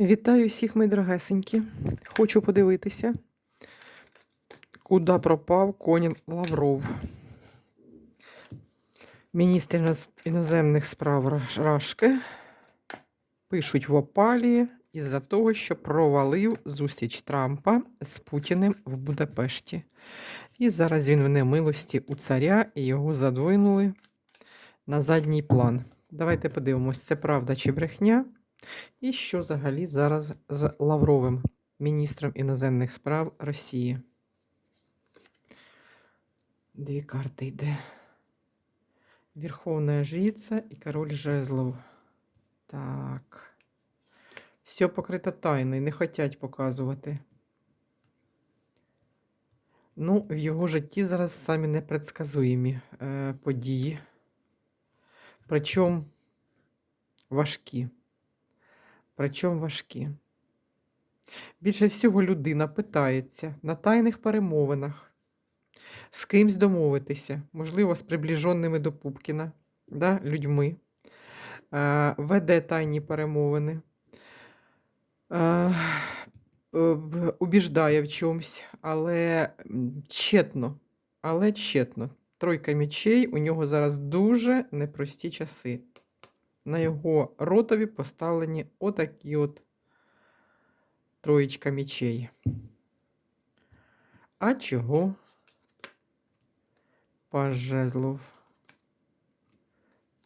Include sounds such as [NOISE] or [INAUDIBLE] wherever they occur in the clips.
Вітаю всіх, мої дорогесенькі. Хочу подивитися, куди пропав конь Лавров. Міністр іноземних справ Рашки пишуть в опалі із-за того, що провалив зустріч Трампа з Путіним в Будапешті. І зараз він в немилості у царя і його задвинули на задній план. Давайте подивимось, це правда чи брехня. І що взагалі зараз з Лавровим, міністром іноземних справ Росії? Дві карти йде. Верховна жриця і король жезлов. Так. Все покрито тайною, не хочуть показувати. Ну, в його житті зараз самі непредсказуємі е, події. Причому важкі. Причому важкі. Більше всього людина питається на тайних перемовинах, з кимсь домовитися, можливо, з приближеними до Пупкіна, да, людьми, е, веде тайні перемовини, е, убіждає в чомусь, але тщетно, але тщетно. Тройка мечей у нього зараз дуже непрості часи на його ротові поставлені отакі от троєчка мечей. А чого? Паж жезлов.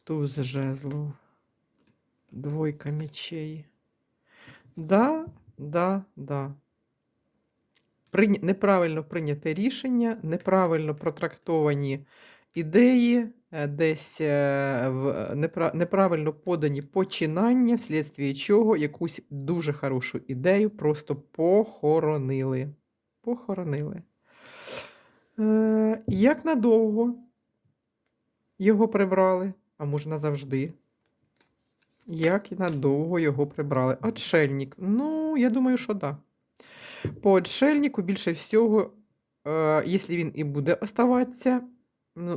Туз жезлов. Двойка мечей. Да, да, да. Неправильно прийняте рішення, неправильно протрактовані ідеї, е, десь е, в неправильно подані починання, вслідстві чого якусь дуже хорошу ідею просто похоронили. Похоронили. Е, як надовго його прибрали, а може назавжди? Як і надовго його прибрали? Отшельник. Ну, я думаю, що так. Да. По отшельнику більше всього, е, якщо він і буде оставатися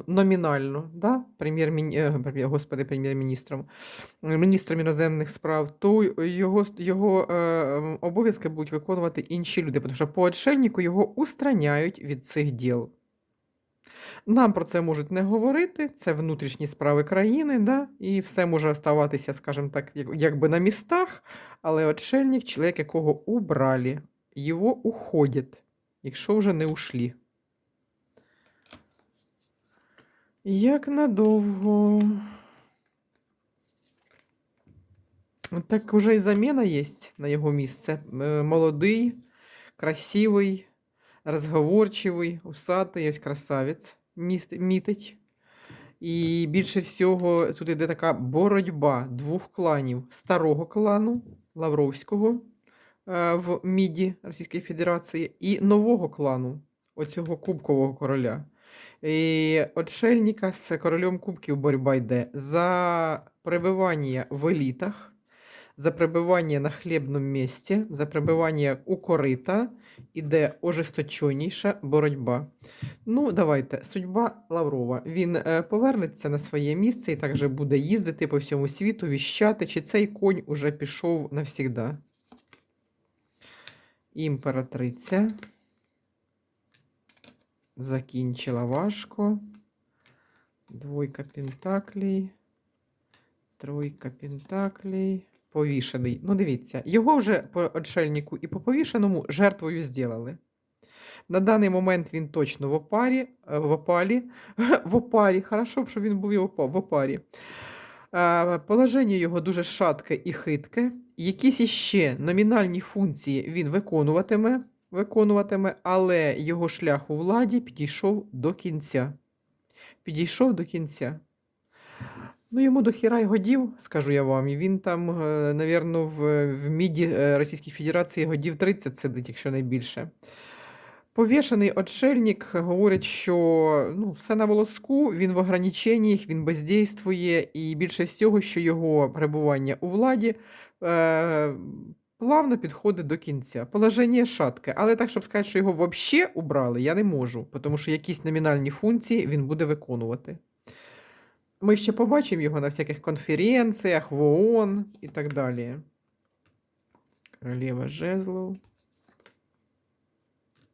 номінально, да, прем'єр-міні... е, господи, прем'єр-міністром, е, міністром іноземних справ, то його, його е, обов'язки будуть виконувати інші люди, тому що по отшельнику його устраняють від цих діл. Нам про це можуть не говорити, це внутрішні справи країни, да? і все може оставатися, скажімо так, якби на містах, але отшельник, чоловік, якого убрали, його уходять, якщо вже не ушлі. Як надовго? Так уже і заміна є на його місце. Е, Молодий, красивий, розговорчивий, усатий, ось красавець мітить. І більше всього тут іде така боротьба двох кланів: старого клану Лавровського е, в МІДі Російської Федерації і нового клану, оцього Кубкового короля. І отшельника з королем Кубків боротьба йде за пребивання в елітах, за пребивання на хлібному місці, за пребивання у корита, іде ожесточеніша боротьба. Ну, давайте, судьба Лаврова. Він е, повернеться на своє місце і також буде їздити по всьому світу, віщати, чи цей конь уже пішов навсігда. Імператриця. Закінчила важко. Двойка пентаклей. Тройка пентаклей. Повішений. Ну, дивіться, його вже по отшельнику і по повішеному жертвою зробили. На даний момент він точно в опарі, е, в опалі, [LAUGHS] в опарі. Хорошо що він був в опарі. Е, Положення його дуже шатке і хитке. Якісь іще номінальні функції він виконуватиме, виконуватиме, але його шлях у владі підійшов до кінця. Підійшов до кінця. Ну, йому до хіра й годів, скажу я вам. І він там, е, навірно, в, в МІДі е, Російської Федерації годів 30 сидить, якщо не більше. Повішений отшельник говорить, що ну, все на волоску, він в ограниченнях, він бездействує, і більше всього, що його перебування у владі е, плавно підходить до кінця. Положення шатке, але так, щоб сказати, що його взагалі убрали, я не можу, тому що якісь номінальні функції він буде виконувати. Ми ще побачимо його на всяких конференціях, в ООН і так далі. Королева жезлов.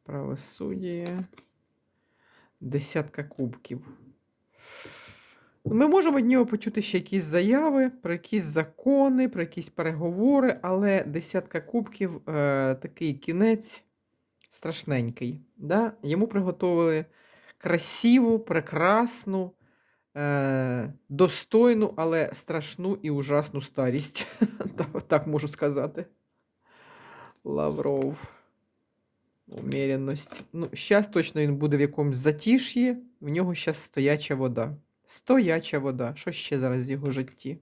Правосуддя. Десятка кубків. Ми можемо від нього почути ще якісь заяви, про якісь закони, про якісь переговори, але десятка кубків е, такий кінець страшненький. Да? Йому приготували красиву, прекрасну, е, достойну, але страшну і ужасну старість. [LAUGHS] Так- можу сказати. Лавров. Уміряність. Ну, зараз точно він буде в якомусь затиш'ї, в нього зараз стояча вода. Стояча вода. Що ще зараз в його житті?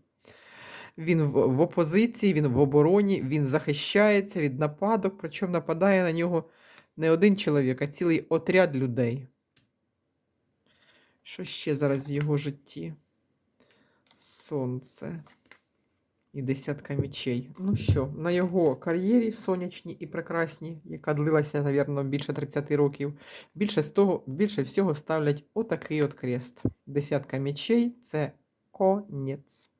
Він в, опозиції, він в обороні, він захищається від нападок, причому нападає на нього не один чоловік, а цілий отряд людей. Що ще зараз в його житті? Сонце і десятка мічей. Ну що, на його кар'єрі сонячній і прекрасній, яка длилася, мабуть, більше 30 років, більше з того, більше всього ставлять отакий от крест. Десятка мічей це конець.